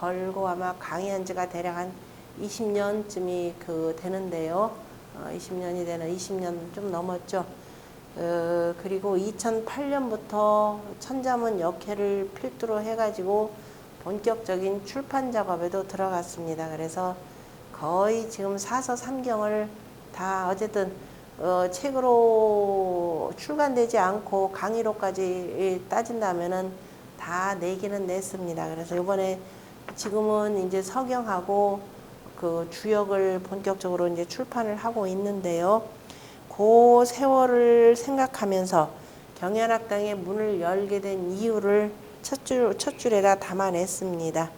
걸고 아마 강의한 지가 대략 한 20년쯤이 그 되는데요. 어, 20년이 되는 20년 좀 넘었죠. 어, 그리고 2008년부터 천자문 역회를 필두로 해가지고 본격적인 출판 작업에도 들어갔습니다. 그래서 거의 지금 사서 삼경을 다 어쨌든 어, 책으로 출간되지 않고 강의로까지 따진다면은 다 내기는 냈습니다. 그래서 이번에 지금은 이제 서경하고 그 주역을 본격적으로 이제 출판을 하고 있는데요. 그 세월을 생각하면서 경연학당의 문을 열게 된 이유를 첫, 줄, 첫 줄에다 담아냈습니다.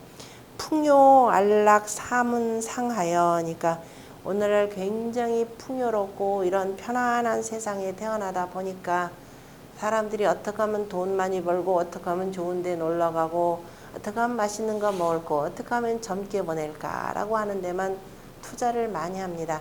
풍요 안락 사문 상하여 그러니까 오늘날 굉장히 풍요롭고 이런 편안한 세상에 태어나다 보니까 사람들이 어떻게 하면 돈 많이 벌고 어떻게 하면 좋은 데 놀러 가고 어떻게 하면 맛있는 거 먹을 거 어떻게 하면 젊게 보낼까라고 하는 데만 투자를 많이 합니다.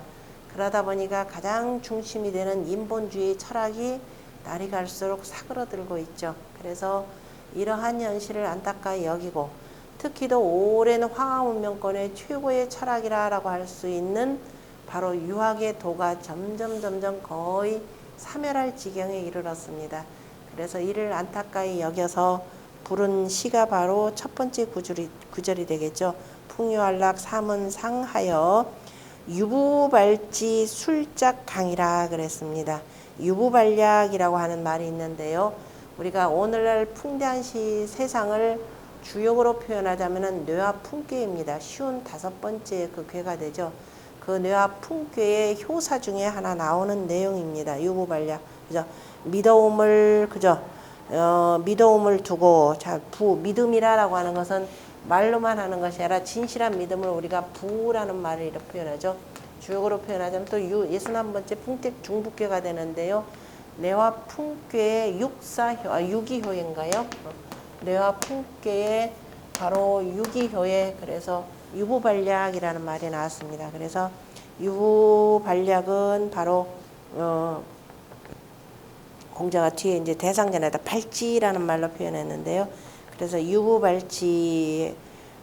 그러다 보니까 가장 중심이 되는 인본주의 철학이 날이 갈수록 사그러들고 있죠. 그래서 이러한 현실을 안타까이 여기고 특히도 오랜 황하 문명권의 최고의 철학이라고 할 수 있는 바로 유학의 도가 점점 점점 거의 사멸할 지경에 이르렀습니다. 그래서 이를 안타까이 여겨서 부른 시가 바로 첫 번째 구절이, 구절이 되겠죠. 풍요한락 사문상하여 유부발지 술작 강이라 그랬습니다. 유부발약이라고 하는 말이 있는데요. 우리가 오늘날 풍대한 시 세상을 주역으로 표현하자면 뇌와 풍괴입니다. 쉬운 다섯 번째 그 괴가 되죠. 그 뇌와 풍괴의 효사 중에 하나 나오는 내용입니다. 유부발약. 그죠? 믿어움을 그죠? 어, 믿어움을 두고 자, 부 믿음이라라고 하는 것은 말로만 하는 것이 아니라 진실한 믿음을 우리가 부라는 말을 이렇게 표현하죠. 주역으로 표현하자면 또 유, 61번째 풍택 중북괴가 되는데요. 뇌와 풍괴의 육사효, 아, 유기효인가요? 뇌와 풍괴의 바로 유기효에 그래서 유부발약이라는 말이 나왔습니다. 그래서 유부발약은 바로 어, 공자가 뒤에 이제 대상전에다 발지라는 말로 표현했는데요. 그래서 유부발지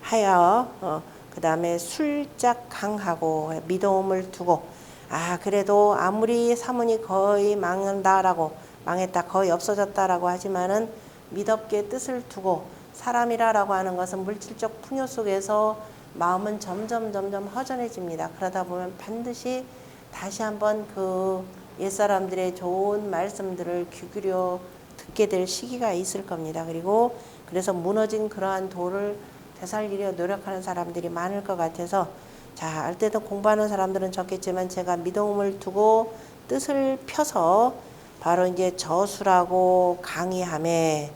하여 어, 그 다음에 술짝 강하고 믿음을 두고 아 그래도 아무리 사문이 거의 망한다라고 망했다 거의 없어졌다라고 하지만은 믿업게 뜻을 두고 사람이라라고 하는 것은 물질적 풍요 속에서 마음은 점점 점점 허전해집니다. 그러다 보면 반드시 다시 한번 그 옛사람들의 좋은 말씀들을 귀 기울여 듣게 될 시기가 있을 겁니다. 그리고 그래서 무너진 그러한 도를 되살리려 노력하는 사람들이 많을 것 같아서 자, 알 때도 공부하는 사람들은 적겠지만 제가 믿음을 두고 뜻을 펴서 바로 이제 저술하고 강의함에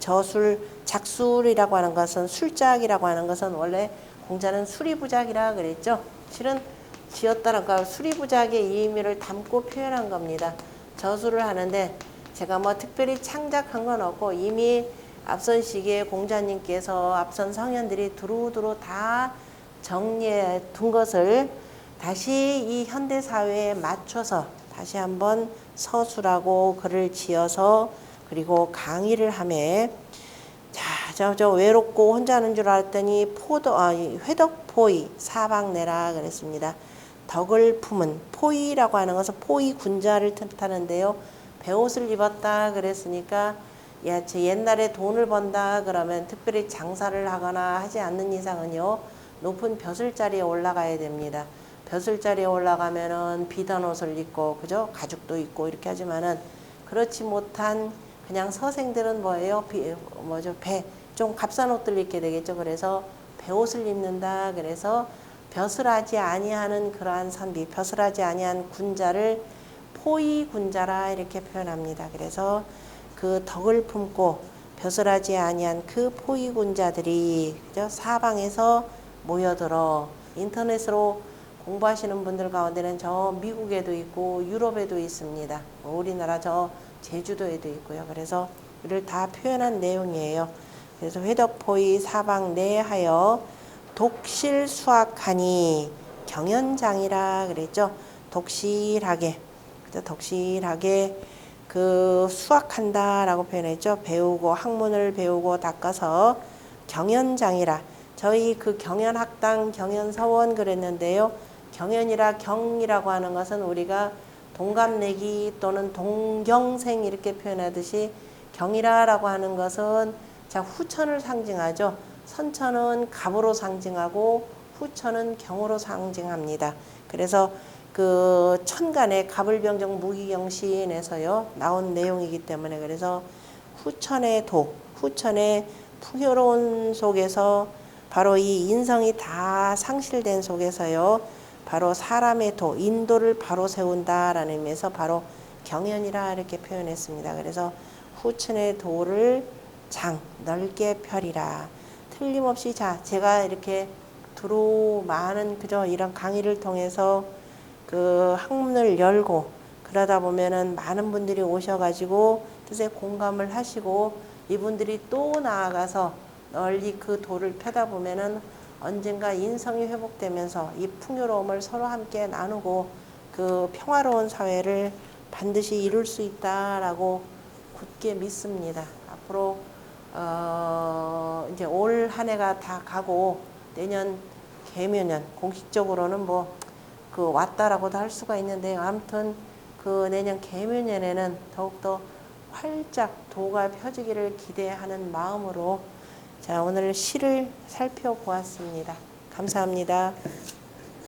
저술 작술이라고 하는 것은 술작이라고 하는 것은 원래 공자는 수리부작이라 그랬죠. 실은 지었다는 거 수리부작의 의미를 담고 표현한 겁니다. 저술을 하는데 제가 뭐 특별히 창작한 건 없고 이미 앞선 시기에 공자님께서 앞선 성현들이 두루두루 다 정리해 둔 것을 다시 이 현대 사회에 맞춰서 다시 한번 서술하고 글을 지어서 그리고 강의를 함에 자, 저, 저 외롭고 혼자 하는 줄 알았더니 포도, 아, 회덕포이 사방내라 그랬습니다. 덕을 품은 포이라고 하는 것은 포이 군자를 뜻하는데요. 배옷을 입었다 그랬으니까 야, 제 옛날에 돈을 번다 그러면 특별히 장사를 하거나 하지 않는 이상은요. 높은 벼슬자리에 올라가야 됩니다. 벼슬자리에 올라가면은 비단 옷을 입고 그죠? 가죽도 입고 이렇게 하지만은 그렇지 못한 그냥 서생들은 뭐예요? 비, 뭐죠? 배, 좀 값싼 옷들 입게 되겠죠. 그래서 배옷을 입는다. 그래서 벼슬하지 아니하는 그러한 선비, 벼슬하지 아니한 군자를 포위 군자라 이렇게 표현합니다. 그래서 그 덕을 품고 벼슬하지 아니한 그 포위 군자들이 그죠? 사방에서 모여들어 인터넷으로 공부하시는 분들 가운데는 저 미국에도 있고 유럽에도 있습니다. 우리나라 저 제주도에도 있고요. 그래서 이를 다 표현한 내용이에요. 그래서 회덕포의 사방 내하여 독실 수학하니 경연장이라 그랬죠. 독실하게, 그죠? 독실하게 그 수학한다라고 표현했죠. 배우고 학문을 배우고 닦아서 경연장이라 저희 그 경연학당 경연서원 그랬는데요. 경연이라 경이라고 하는 것은 우리가 동갑내기 또는 동경생 이렇게 표현하듯이 경이라라고 하는 것은 자 후천을 상징하죠. 선천은 갑으로 상징하고 후천은 경으로 상징합니다. 그래서 그 천간의 갑을병정 무기경신에서요 나온 내용이기 때문에 그래서 후천의 도, 후천의 풍요로운 속에서 바로 이 인성이 다 상실된 속에서요 바로 사람의 도, 인도를 바로 세운다라는 의미에서 바로 경연이라 이렇게 표현했습니다. 그래서 후천의 도를 장 넓게 펴리라. 틀림없이 자 제가 이렇게 두루 많은 그저 이런 강의를 통해서 그 학문을 열고 그러다 보면은 많은 분들이 오셔가지고 뜻에 공감을 하시고 이분들이 또 나아가서 널리 그 도를 펴다 보면은 언젠가 인성이 회복되면서 이 풍요로움을 서로 함께 나누고 그 평화로운 사회를 반드시 이룰 수 있다라고 굳게 믿습니다. 앞으로 어 이제 올 한 해가 다 가고 내년 개묘년 공식적으로는 뭐 그 왔다라고도 할 수가 있는데 아무튼 그 내년 개묘년에는 더욱더 활짝 도가 펴지기를 기대하는 마음으로 자 오늘 시를 살펴보았습니다. 감사합니다.